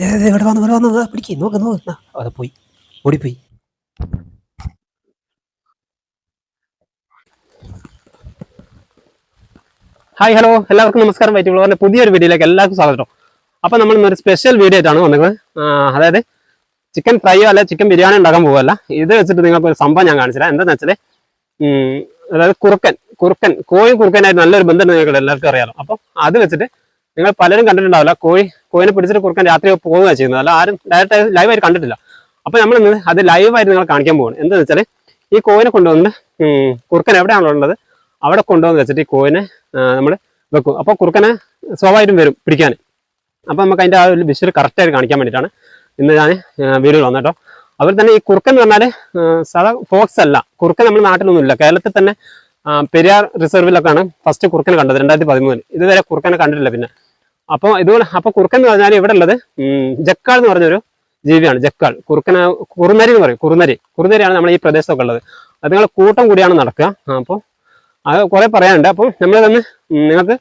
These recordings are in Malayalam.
ഇവിടെ വന്നു ഇവിടെ വന്നു പിടിക്കേ. നോക്ക് നോക്ക്. അത് പോയി. ഓടിപ്പോയി. Hi hello. എല്ലാവർക്കും നമസ്കാരം. വൈറ്റ് ബ്ലോഗറിന്റെ പുതിയൊരു വീഡിയോയിലേക്ക് എല്ലാവർക്കും സ്വാഗതം. അപ്പോൾ നമ്മൾ ഇന്നൊരു സ്പെഷ്യൽ വീഡിയോ ആയിട്ടാണ് വന്നത്. അതായത് ചിക്കൻ ഫ്രൈയോ അല്ല ചിക്കൻ ബിരിയാണി ഉണ്ടാക്കാൻ പോകല്ല ഇത് വെച്ചിട്ട് നിങ്ങൾക്ക് ഒരു സംഭവം ഞാൻ കാണിച്ചില്ല എന്താണെന്ന് വെച്ചാൽ അതായത് കുറുക്കൻ കുറുക്കൻ കോഴി കുറുക്കനായിട്ട് നല്ലൊരു ബന്ധം നിങ്ങൾക്ക് എല്ലാവർക്കും അറിയാമല്ലോ അപ്പോൾ അത് വെച്ചിട്ട് നിങ്ങൾ പലരും കണ്ടിട്ടുണ്ടാവില്ല. കോഴി കോഴിനെ പിടിച്ചിട്ട് കുറുക്കൻ രാത്രി പോവുക ചെയ്യുന്നത്. അല്ല ആരും ഡയറക്റ്റ് ലൈവായിട്ട് കണ്ടിട്ടില്ല. അപ്പൊ നമ്മൾ അത് ലൈവായിട്ട് നിങ്ങൾ കാണിക്കാൻ പോകുന്നത് എന്താണെന്ന് വെച്ചാൽ ഈ കോഴിനെ കൊണ്ടുവന്ന് കുറുക്കൻ എവിടെയാണോ ഉള്ളത് അവിടെ കൊണ്ടുവന്ന് വെച്ചിട്ട് ഈ കോഴിനെ നമ്മൾ വെക്കും. അപ്പോൾ കുറുക്കനെ സ്വാഭാവികം വരും പിടിക്കാൻ. അപ്പോൾ നമുക്ക് അതിന്റെ ആ ഒരു വിഷ്വൽ കറക്റ്റായിട്ട് കാണിക്കാൻ വേണ്ടിയിട്ടാണ് ഇന്ന് ഞാൻ വീഡിയോ വന്നത് കേട്ടോ. അതുപോലെ തന്നെ ഈ കുറുക്കൻ എന്ന് പറഞ്ഞാൽ സാധാ ഫോക്സ് അല്ല. കുറുക്കൻ നമ്മുടെ നാട്ടിലൊന്നും ഇല്ല കേരളത്തിൽ തന്നെ പെരിയാർ റിസർവിലൊക്കെയാണ് ഫസ്റ്റ് കുറുക്കനെ കണ്ടത് രണ്ടായിരത്തി പതിമൂന്നിൽ ഇതുവരെ കുറുക്കനെ കണ്ടിട്ടില്ല പിന്നെ. അപ്പോൾ ഇതുപോലെ അപ്പോൾ കുറുക്കൻ എന്ന് പറഞ്ഞാൽ ഇവിടെ ഉള്ളത് ജക്കാൾ എന്ന് പറഞ്ഞൊരു ജീവിയാണ് ജക്കാൾ. കുറുക്കന കുറുനരി എന്ന് പറയും കുറുനരി. കുറുനരിയാണ് നമ്മൾ ഈ പ്രദേശത്തൊക്കെ ഉള്ളത്. അത് നിങ്ങൾ കൂട്ടം കൂടിയാണ് നടക്കുക. അപ്പോൾ അത് കുറെ പറയാനുണ്ട്. അപ്പോൾ നമ്മൾ തന്നെ നിങ്ങൾക്ക്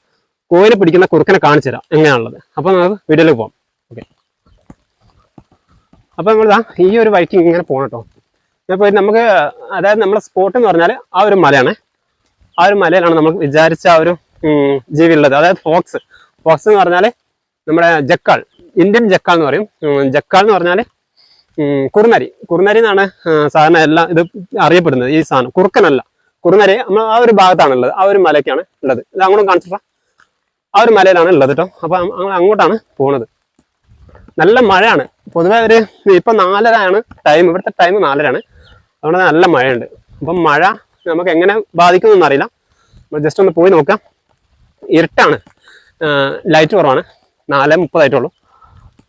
കോയിനെ പിടിക്കുന്ന കുറുക്കനെ കാണിച്ചു തരാം. എങ്ങനെയാണുള്ളത്. അപ്പോൾ നമുക്ക് വീഡിയോയിലേക്ക് പോകാം ഓക്കെ. അപ്പോൾ നമ്മൾ ഈ ഒരു വഴിക്ക് ഇങ്ങനെ പോകണം കേട്ടോ. ഇപ്പോൾ നമുക്ക് അതായത് നമ്മുടെ സ്പോട്ട് എന്ന് പറഞ്ഞാൽ ആ ഒരു മലയാണ്. ആ ഒരു മലയിലാണ് നമ്മൾ വിചാരിച്ച ആ ഒരു ജീവി ഉള്ളത് അതായത് ഫോക്സ്. ഫോക്സ് എന്ന് പറഞ്ഞാൽ നമ്മുടെ ജക്കാൾ ഇന്ത്യൻ ജക്കാൾ എന്ന് പറയും. ജക്കാൾ എന്ന് പറഞ്ഞാൽ കുറുനരി. കുറുനരി എന്നാണ് സാധാരണ എല്ലാം ഇത് അറിയപ്പെടുന്നത്. ഈ സാധനം കുറുക്കനല്ല. കുറുനരി നമ്മൾ ആ ഒരു ഭാഗത്താണ് ഉള്ളത്. ആ ഒരു മലയ്ക്കാണ് ഉള്ളത്. ഇത് അങ്ങോട്ടും കാണിച്ചിട്ടാ? ആ ഒരു മലയിലാണ് ഉള്ളത് കേട്ടോ അപ്പൊ അങ്ങോട്ടാണ് പോണത്. നല്ല മഴയാണ്. പൊതുവെ ഒരു ഇപ്പൊ നാലരയാണ് ടൈം. ഇവിടുത്തെ ടൈം നാലരയാണ്. അതുകൊണ്ട് നല്ല മഴയുണ്ട്. അപ്പം മഴ നമുക്ക് എങ്ങനെ ബാധിക്കുമെന്ന് അറിയില്ല. നമ്മൾ ജസ്റ്റ് ഒന്ന് പോയി നോക്കാം. ഇരുട്ടാണ്. ലൈറ്റ് കുറവാണ്. നാല് മുപ്പതായിട്ടുള്ളൂ.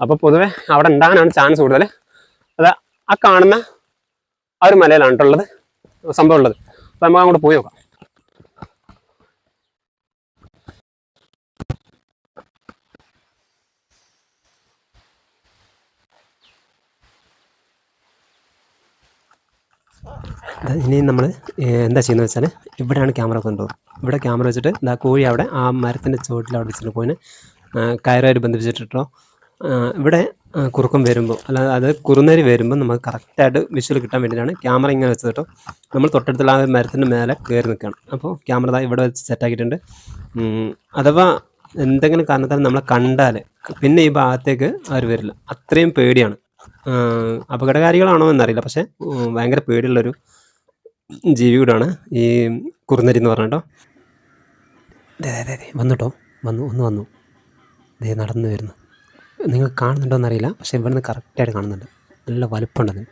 അപ്പോൾ പൊതുവെ അവിടെ ഉണ്ടാകാനാണ് ചാൻസ് കൂടുതൽ അത് ആ കാണുന്ന ആ ഒരു മലയിലാണ് കേട്ടുള്ളത് സംഭവം ഉള്ളത്. അപ്പോൾ നമുക്ക് അങ്ങോട്ട് പോയി നോക്കാം ദാ ഇനി നമ്മൾ എന്താ ചെയ്യുന്നത് വെച്ചാൽ ഇവിടെയാണ് ക്യാമറ കൊണ്ടുപോകും ഇവിടെ ക്യാമറ വെച്ചിട്ട് ഇതാ കോഴി അവിടെ ആ മരത്തിന്റെ ചുവട്ടിൽ അവിടെ വെച്ചിട്ട് കോഴിനെ കയറായിട്ട് ബന്ധിപ്പിച്ചിട്ടോ ഇവിടെ കുറുക്കം വരുമ്പോൾ അല്ല അത് കുറുനേരി വരുമ്പോൾ നമുക്ക് കറക്റ്റായിട്ട് വിഷ്വൽ കിട്ടാൻ വേണ്ടിയിട്ടാണ് ക്യാമറ ഇങ്ങനെ വെച്ചത് കേട്ടോ. നമ്മൾ തൊട്ടടുത്തുള്ള ആ മരത്തിന്റെ മേലെ കയറി നിൽക്കുകയാണ്. അപ്പോൾ ക്യാമറ ഇവിടെ വെച്ച് സെറ്റാക്കിയിട്ടുണ്ട് അഥവാ എന്തെങ്കിലും കാരണത്താൽ നമ്മളെ കണ്ടാൽ പിന്നെ ഈ ഭാഗത്തേക്ക് അവർ വരില്ല. അത്രയും പേടിയാണ്. അപകടകാരികളാണോ എന്നറിയില്ല. പക്ഷേ ഭയങ്കര പേടിയുള്ളൊരു ജീവി കൂടാണ് ഈ കുറുനരി എന്ന് പറഞ്ഞിട്ടോ ദേ, ദേ ദേ വന്നുട്ടോ വന്നു ഒന്ന് വന്നു. ദേ നടന്നു വരുന്നു. നിങ്ങൾ കാണുന്നുണ്ടോ എന്നറിയില്ല. പക്ഷേ നിന്ന് കറക്റ്റായിട്ട് കാണുന്നുണ്ട്. നല്ല വലുപ്പമുണ്ടത്.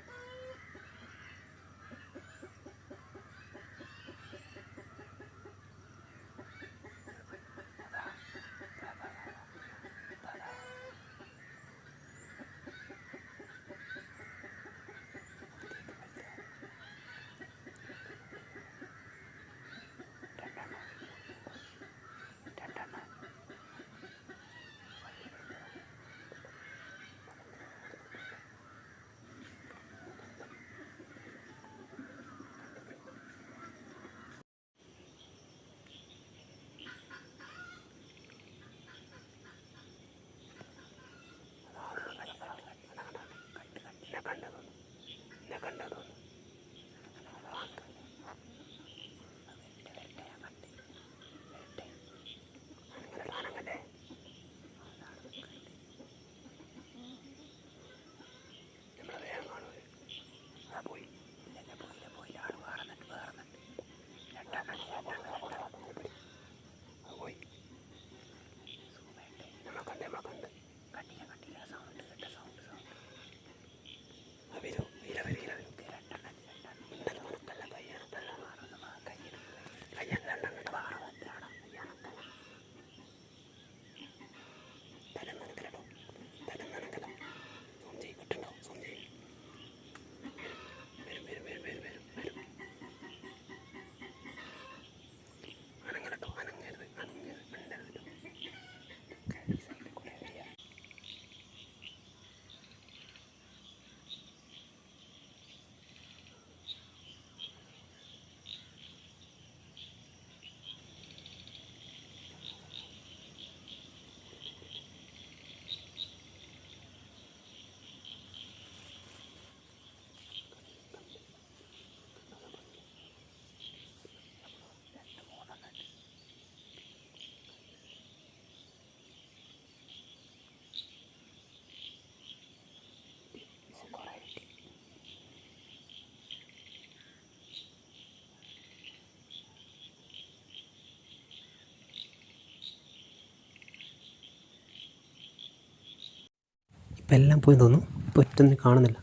ഇപ്പം എല്ലാം പോയി തോന്നുന്നു ഇപ്പോൾ ഒറ്റൊന്നും കാണുന്നില്ല.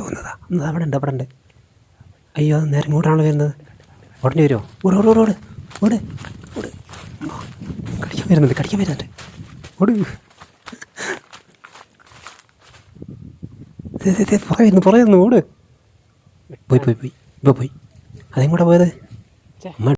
വന്നതാ വന്നതാ അവിടെ ഉണ്ട് അവിടെ ഉണ്ട്. അയ്യോ അത് നേരെ ഇങ്ങോട്ടാണല്ലോ വരുന്നത്. ഉടനെ വരുമോ ഓട് ഓട് ഓട് ഓട്. ഓട്. കടിക്കാൻ വരുന്നുണ്ട് കടിക്കാൻ വരുന്നുണ്ട്. ഓട്. പറയുന്നു പറയുന്നു ഓട്. പോയി പോയി പോയി. ഇപ്പോൾ പോയി. അതെങ്ങോട്ടാണ് പോയത്?